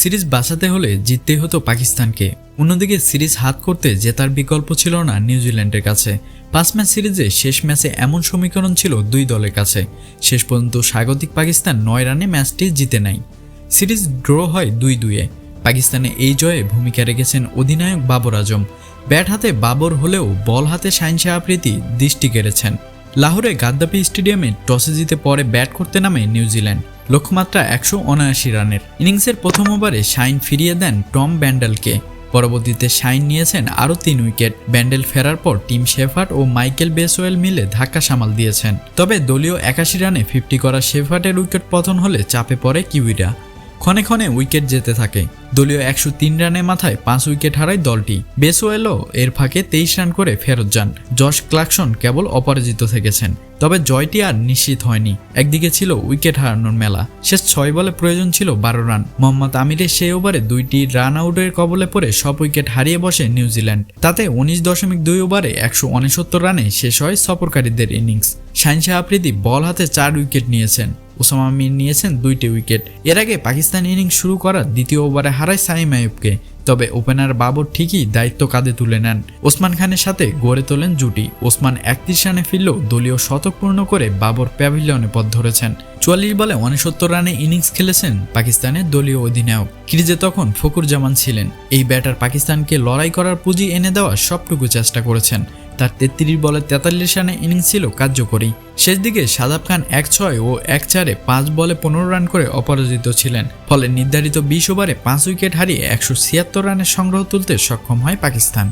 Series বাঁচাতে হলে জিততেই হতো পাকিস্তানকে। অন্যদিকে সিরিজ হাত করতে জেতার বিকল্প ছিল না নিউজিল্যান্ডের কাছে। পাঁচ ম্যাচ সিরিজে শেষ ম্যাচে এমন সমীকরণ ছিল দুই দলের কাছে। শেষ পর্যন্ত স্বাগতিক পাকিস্তান নয় রানে ম্যাচটি জিতে নেয়। সিরিজ ড্র হয় দুই দুইয়ে পাকিস্তানে এই জয়ে ভূমিকা রেখেছেন অধিনায়ক বাবর আজম। ব্যাট হাতে বাবর হলেও বল হাতে শাহিনশাহ আফ্রিদি দৃষ্টি কেড়েছেন। লাহোরে গাদ্দাফি স্টেডিয়ামে টসে জিতে পরে ব্যাট করতে নামে নিউজিল্যান্ড। লক্ষ্যমাত্রা একশো উনআশি রানের ইনিংসের প্রথম ওভারে শাইন ফিরিয়ে দেন টম ব্যান্ডেলকে। পরবর্তীতে শাইন নিয়েছেন আরও তিন উইকেট। ব্যান্ডেল ফেরার পর টিম শেফার্ট ও মাইকেল বেসওয়েল মিলে ধাক্কা সামাল দিয়েছেন। তবে দলীয় একাশি রানে ফিফটি করা শেফার্টের উইকেট পতন হলে চাপে পড়ে কিউইরা। ক্ষণে ক্ষণে উইকেট যেতে থাকে। দলীয় একশো তিন রানের মাথায় পাঁচ উইকেট হারায় দলটি। বেসওয়েলও এর ফাঁকে তেইশ রান করে ফেরত যান। জশ ক্লাকসন কেবল অপরাজিত থেকেছেন। তবে জয়টি আর নিশ্চিত হয়নি। একদিকে ছিল উইকেট হারানোর মেলা। শেষ ছয় বলে প্রয়োজন ছিল বারো রান। মোহাম্মদ আমিরের সেই ওভারে দুইটি রান আউটের কবলে পড়ে সব উইকেট হারিয়ে বসে নিউজিল্যান্ড। তাতে উনিশ দশমিক দুই ওভারে একশো উনসত্তর রানে শেষ হয় সফরকারীদের ইনিংস। শাহিনশাহ আফ্রিদি বল হাতে চার উইকেট নিয়েছেন। ওসামা মির নিয়েছেন দুইটি উইকেট। এর আগে পাকিস্তান ইনিংস শুরু করার দ্বিতীয় ওভারে হারায় সাইম আয়ুবকে তবে ওপেনার বাবর ঠিকই দায়িত্ব কাঁধে তুলে নেন। ওসমান খানের সাথে গড়ে তোলেন জুটি। ওসমান একত্রিশ রানে ফিরলেও দলীয় শতক পূর্ণ করে বাবর প্যাভিলিয়নে পথ ধরেছেন। চুয়াল্লিশ বলে উনসত্তর রানে ইনিংস খেলেছেন পাকিস্তানের দলীয় অধিনায়ক। ক্রিজে তখন ফকুর জামান ছিলেন। এই ব্যাটার পাকিস্তানকে লড়াই করার পুঁজি এনে দেওয়ার সবটুকু চেষ্টা করেছেন। তার তেত্রিশ বলে তেতাল্লিশ রানে ইনিংস ছিল কার্যকরী। শেষ দিকে সাদাব খান এক ছয় ও এক চারে পাঁচ বলে পনেরো রান করে অপরাজিত ছিলেন। ফলে নির্ধারিত বিশ ওভারে পাঁচ উইকেট হারিয়ে একশো ছিয়াত্তর রানের সংগ্রহ তুলতে সক্ষম হয় পাকিস্তান।